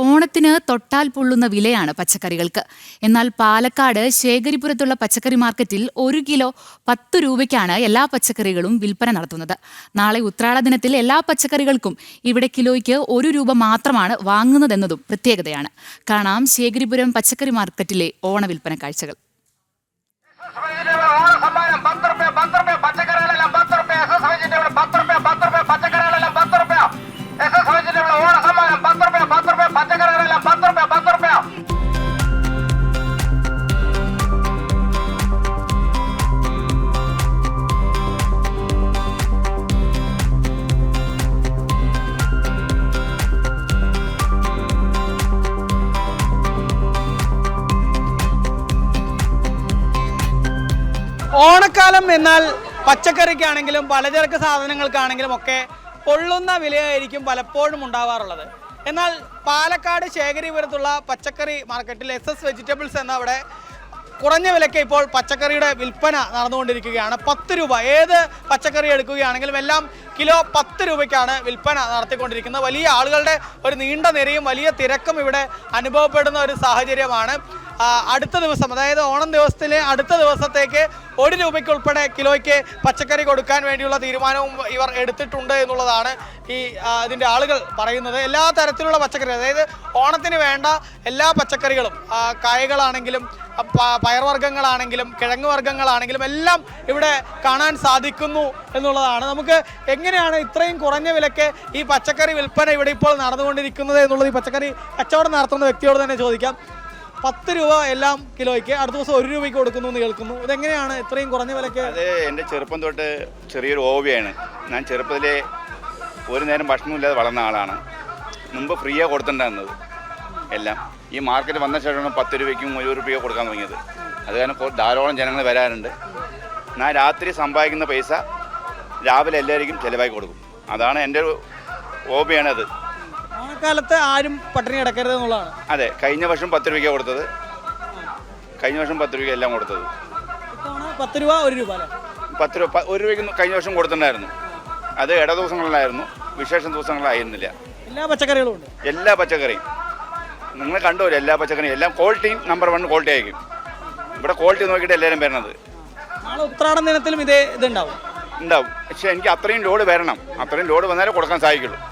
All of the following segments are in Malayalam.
ഓണത്തിന് തൊട്ടാൽ പൊള്ളുന്ന വിലയാണ് പച്ചക്കറികൾക്ക്. എന്നാൽ പാലക്കാട് ശേഖരിപുരത്തുള്ള പച്ചക്കറി മാർക്കറ്റിൽ ഒരു കിലോ പത്ത് രൂപയ്ക്കാണ് എല്ലാ പച്ചക്കറികളും വിൽപ്പന നടത്തുന്നത്. നാളെ ഉത്രാട ദിനത്തിൽ എല്ലാ പച്ചക്കറികൾക്കും ഇവിടെ കിലോയ്ക്ക് ഒരു രൂപ മാത്രമാണ് വാങ്ങുന്നതെന്നതും പ്രത്യേകതയാണ്. കാണാം ശേഖരിപുരം പച്ചക്കറി മാർക്കറ്റിലെ ഓണ ഓണവിൽപ്പന കാഴ്ചകൾ. ഓണക്കാലം എന്നാൽ പച്ചക്കറിക്കാണെങ്കിലും പലചരക്ക് സാധനങ്ങൾക്കാണെങ്കിലും ഒക്കെ പൊള്ളുന്ന വിലയായിരിക്കും പലപ്പോഴും ഉണ്ടാവാറുള്ളത്. എന്നാൽ പാലക്കാട് ശേഖരിപുരത്തുള്ള പച്ചക്കറി മാർക്കറ്റിൽ എസ് എസ് വെജിറ്റബിൾസ് എന്ന അവിടെ കുറഞ്ഞ വിലയ്ക്ക് ഇപ്പോൾ പച്ചക്കറിയുടെ വിൽപ്പന നടന്നുകൊണ്ടിരിക്കുകയാണ്. പത്ത് രൂപ. ഏത് പച്ചക്കറി എടുക്കുകയാണെങ്കിലും എല്ലാം കിലോ പത്ത് രൂപയ്ക്കാണ് വിൽപ്പന നടത്തിക്കൊണ്ടിരിക്കുന്നത്. വലിയ ആളുകളുടെ ഒരു നീണ്ട നിരയും വലിയ തിരക്കും ഇവിടെ അനുഭവപ്പെടുന്ന ഒരു സാഹചര്യമാണ്. അടുത്ത ദിവസം അതായത് ഓണം ദിവസത്തിലെ അടുത്ത ദിവസത്തേക്ക് ഒരു രൂപയ്ക്ക് ഉൾപ്പെടെ കിലോയ്ക്ക് പച്ചക്കറി കൊടുക്കാൻ വേണ്ടിയുള്ള തീരുമാനവും ഇവർ എടുത്തിട്ടുണ്ട് എന്നുള്ളതാണ് ഈ ഇതിന്റെ ആളുകൾ പറയുന്നത്. എല്ലാ തരത്തിലുള്ള പച്ചക്കറി അതായത് ഓണത്തിന് വേണ്ട എല്ലാ പച്ചക്കറികളും കായകളാണെങ്കിലും പയർവർഗങ്ങളാണെങ്കിലും കിഴങ്ങ് വർഗങ്ങളാണെങ്കിലും എല്ലാം ഇവിടെ കാണാൻ സാധിക്കുന്നു എന്നുള്ളതാണ്. നമുക്ക് എങ്ങനെയാണ് ഇത്രയും കുറഞ്ഞ വിലക്ക് ഈ പച്ചക്കറി വിൽപ്പന ഇവിടെ ഇപ്പോൾ നടന്നുകൊണ്ടിരിക്കുന്നത് എന്നുള്ളത് ഈ പച്ചക്കറി കച്ചവടം നടത്തുന്ന വ്യക്തിയോട് തന്നെ ചോദിക്കാം. പത്ത് രൂപ എല്ലാം കിലോയ്ക്ക് അടുത്ത ദിവസം ഒരു രൂപയ്ക്ക് കൊടുക്കുന്നു എന്ന് കേൾക്കുന്നു. ഇതെങ്ങനെയാണ് ഇത്രയും കുറഞ്ഞ വിലക്ക് അത് എന്റെ ചെറുപ്പം തൊട്ട് ചെറിയൊരു ഓവിയാണ് ഞാൻ ചെറുപ്പത്തിലെ ഒരു നേരം ഭക്ഷണമില്ലാതെ വളർന്ന ആളാണ്. മുമ്പ് ഫ്രീയാണ് കൊടുത്തിട്ടുണ്ടായിരുന്നത് എല്ലാം. ഈ മാർക്കറ്റ് വന്ന ശേഷമാണ് പത്ത് രൂപയ്ക്കും ഒരു രൂപയ്ക്ക് കൊടുക്കാൻ തുടങ്ങിയത്. അത് കാരണം ധാരാളം ജനങ്ങൾ വരാറുണ്ട്. ഞാൻ രാത്രി സമ്പാദിക്കുന്ന പൈസ രാവിലെ എല്ലാവർക്കും ചിലവാക്കി കൊടുക്കും. അതാണ് എന്റെ ഒരു ഹോബിയാണത്. ഓണക്കാലത്ത് ആരും പട്ടിണി കിടക്കരുത് എന്നുള്ളതാണ്. അതെ കഴിഞ്ഞ വർഷം പത്ത് രൂപയ്ക്ക് കൊടുത്തത്. കഴിഞ്ഞ വർഷം പത്ത് രൂപയ്ക്ക് എല്ലാം കൊടുത്തത്. ഇത്തവണ പത്ത് രൂപ ഒരു രൂപ അല്ലേ? പത്ത് രൂപ പ- ഒരു രൂപയ്ക്ക് കഴിഞ്ഞ വർഷം കൊടുത്തിട്ടുണ്ടായിരുന്നു. അത് ഇട ദിവസങ്ങളിലായിരുന്നു. വിശേഷ ദിവസങ്ങളിലായിരുന്നില്ല. എല്ലാ പച്ചക്കറികളും ഉണ്ട്. എല്ലാ പച്ചക്കറിയും. നിങ്ങൾ കണ്ടോ എല്ലാ പച്ചക്കറിയും. എല്ലാം ക്വാളിറ്റിയും നമ്പർ വൺ ക്വാളിറ്റി ആയിരിക്കും. ഇവിടെ ക്വാളിറ്റി നോക്കിയിട്ട് എല്ലാവരും വരണത്. നാളെ ഉത്രാടം ദിനത്തിലും ഇതേ ഇതുണ്ടാവും. ഉണ്ടാവും. പക്ഷെ എനിക്ക് അത്രയും ലോഡ് വരണം. അത്രയും ലോഡ് വന്നാലേ കൊടുക്കാൻ സാധിക്കുള്ളൂ.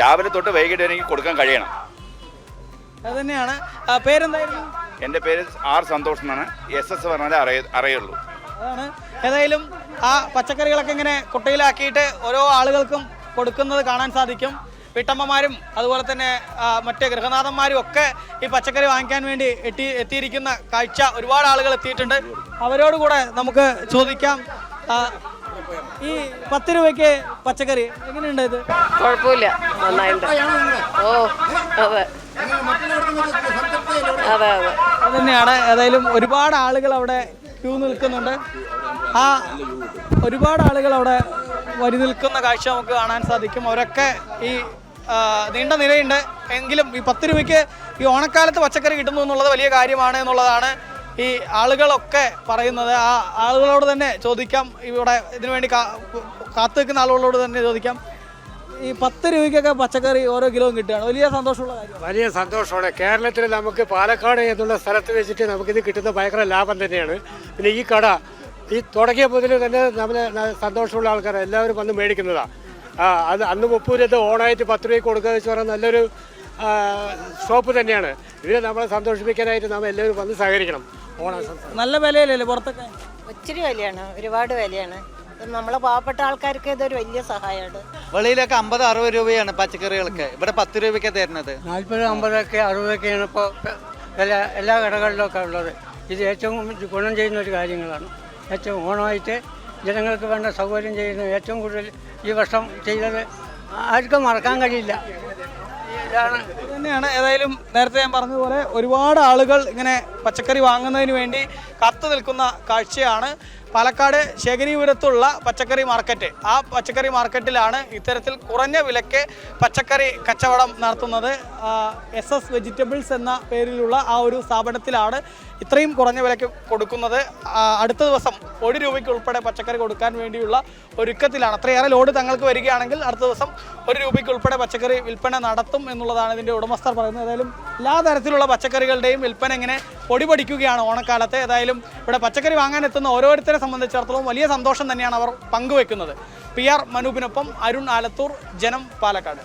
രാവിലെ തൊട്ട് വൈകിട്ട് എനിക്ക് കൊടുക്കാൻ കഴിയണം. അത് തന്നെയാണ് പേരെന്തായിരുന്നു? എന്റെ പേര് ആർ സന്തോഷ് എന്നാണ്. എസ് എസ് പറഞ്ഞാലേ അറിയ അറിയുള്ളൂ. അതാണ്. ഏതായാലും ആ പച്ചക്കറികളൊക്കെ ഇങ്ങനെ കുട്ടയിലാക്കിയിട്ട് ഓരോ ആളുകൾക്കും കൊടുക്കുന്നത് കാണാൻ സാധിക്കും. വീട്ടമ്മമാരും അതുപോലെ തന്നെ മറ്റ് ഗൃഹനാഥന്മാരും ഒക്കെ ഈ പച്ചക്കറി വാങ്ങിക്കാൻ വേണ്ടി എത്തി എത്തിയിരിക്കുന്ന കാഴ്ച ഒരുപാട് ആളുകൾ എത്തിയിട്ടുണ്ട്. അവരോട് കൂടെ നമുക്ക് ചോദിക്കാം. ഈ പത്ത് രൂപയ്ക്ക് പച്ചക്കറി എങ്ങനെയുണ്ട് ഇത്? കുഴപ്പമില്ല. നന്നായിട്ടുണ്ട് ഓ അതെ. അതെ അതെ. അത് തന്നെയാണ് ഏതായാലും ഒരുപാട് ആളുകൾ അവിടെ ക്യൂ നിൽക്കുന്നുണ്ട്. ആ ഒരുപാട് ആളുകൾ അവിടെ വരി നിൽക്കുന്ന കാഴ്ച നമുക്ക് കാണാൻ സാധിക്കും. അവരൊക്കെ ഈ നീണ്ട നിരയുണ്ട്. എങ്കിലും ഈ പത്ത് രൂപയ്ക്ക് ഈ ഓണക്കാലത്ത് പച്ചക്കറി കിട്ടുന്നു എന്നുള്ളത് വലിയ കാര്യമാണ് എന്നുള്ളതാണ് ഈ ആളുകളൊക്കെ പറയുന്നത് ആ ആളുകളോട് തന്നെ ചോദിക്കാം. ഇവിടെ ഇതിനു വേണ്ടി കാത്തു നിൽക്കുന്ന ആളുകളോട് തന്നെ ചോദിക്കാം. ഈ പത്ത് രൂപയ്ക്കൊക്കെ പച്ചക്കറി ഓരോ കിലോയും കിട്ടുകയാണ്. വലിയ സന്തോഷമുള്ള കാര്യം വലിയ സന്തോഷമാണ്. കേരളത്തിൽ നമുക്ക് പാലക്കാട് എന്നുള്ള സ്ഥലത്ത് വെച്ചിട്ട് നമുക്കിത് കിട്ടുന്ന ഭയങ്കര ലാഭം തന്നെയാണ്. പിന്നെ ഈ കട ഈ തുടങ്ങിയ മുതൽ തന്നെ നമ്മൾ സന്തോഷമുള്ള ആൾക്കാർ എല്ലാവരും വന്ന് മേടിക്കുന്നതാണ് ആ അത് അന്ന് മുപ്പൂരത്ത് ഓണായിട്ട് പത്ത് രൂപയ്ക്ക് കൊടുക്കുക വെച്ച് പറഞ്ഞാൽ നല്ലൊരു ഷോപ്പ് തന്നെയാണ്. ഇതിനെ നമ്മളെ സന്തോഷിപ്പിക്കാനായിട്ട് നാം എല്ലാവരും വന്ന് സഹകരിക്കണം. നല്ല വിലയല്ലേ പുറത്തൊക്കെ? ഒത്തിരി വിലയാണ് ഒരുപാട് വിലയാണ്. നമ്മളെ പാവപ്പെട്ട ആൾക്കാർക്ക് ഇതൊരു വലിയ സഹായമാണ്. വെളിയിലൊക്കെ അമ്പത് അറുപത് രൂപയാണ് പച്ചക്കറികൾക്ക്. ഇവിടെ പത്ത് രൂപയ്ക്ക് തരുന്നത്. നാൽപ്പത് അമ്പതൊക്കെ അറുപതൊക്കെയാണ് ഇപ്പോൾ എല്ലാ എല്ലാ കടകളിലൊക്കെ ഉള്ളത്. ഇത് ഏറ്റവും ഗുണം ചെയ്യുന്ന ഒരു കാര്യങ്ങളാണ്. ഏറ്റവും ഓണമായിട്ട് ജനങ്ങൾക്ക് വേണ്ട സൗകര്യം ചെയ്യുന്ന ഏറ്റവും കൂടുതൽ ഈ വർഷം ചെയ്തത് ആർക്കും മറക്കാൻ കഴിയില്ല. തന്നെയാണ് ഏതായാലും നേരത്തെ ഞാൻ പറഞ്ഞതുപോലെ ഒരുപാട് ആളുകൾ ഇങ്ങനെ പച്ചക്കറി വാങ്ങുന്നതിന് വേണ്ടി കാത്തു നിൽക്കുന്ന കാഴ്ചയാണ്. പാലക്കാട് ശേഖരീപുരത്തുള്ള പച്ചക്കറി മാർക്കറ്റ്. ആ പച്ചക്കറി മാർക്കറ്റിലാണ് ഇത്തരത്തിൽ കുറഞ്ഞ വിലയ്ക്ക് പച്ചക്കറി കച്ചവടം നടത്തുന്നത്. എസ് എസ് വെജിറ്റബിൾസ് എന്ന പേരിലുള്ള ആ ഒരു സ്ഥാപനത്തിലാണ് ഇത്രയും കുറഞ്ഞ വിലയ്ക്ക് കൊടുക്കുന്നത്. അടുത്ത ദിവസം ഒരു രൂപയ്ക്ക് ഉൾപ്പെടെ പച്ചക്കറി കൊടുക്കാൻ വേണ്ടിയുള്ള ഒരുക്കത്തിലാണ്. അത്രയേറെ ലോഡ് തങ്ങൾക്ക് വരികയാണെങ്കിൽ അടുത്ത ദിവസം ഒരു രൂപയ്ക്ക് ഉൾപ്പെടെ പച്ചക്കറി വിൽപ്പന നടത്തും എന്നുള്ളതാണ് ഇതിന്റെ ഉടമസ്ഥർ പറയുന്നത്. ഏതായാലും എല്ലാ തരത്തിലുള്ള പച്ചക്കറികളുടെയും വിൽപ്പന ഇങ്ങനെ പൊടി പഠിക്കുകയാണ് ഓണക്കാലത്ത്. ഏതായാലും ഇവിടെ പച്ചക്കറി വാങ്ങാൻ എത്തുന്ന ഓരോരുത്തരെ സംബന്ധിച്ചിടത്തോളം വലിയ സന്തോഷം തന്നെയാണ് അവർ പങ്കുവെക്കുന്നത്. പി ആർ മനൂപിനൊപ്പം അരുൺ ആലത്തൂർ ജനം പാലക്കാട്.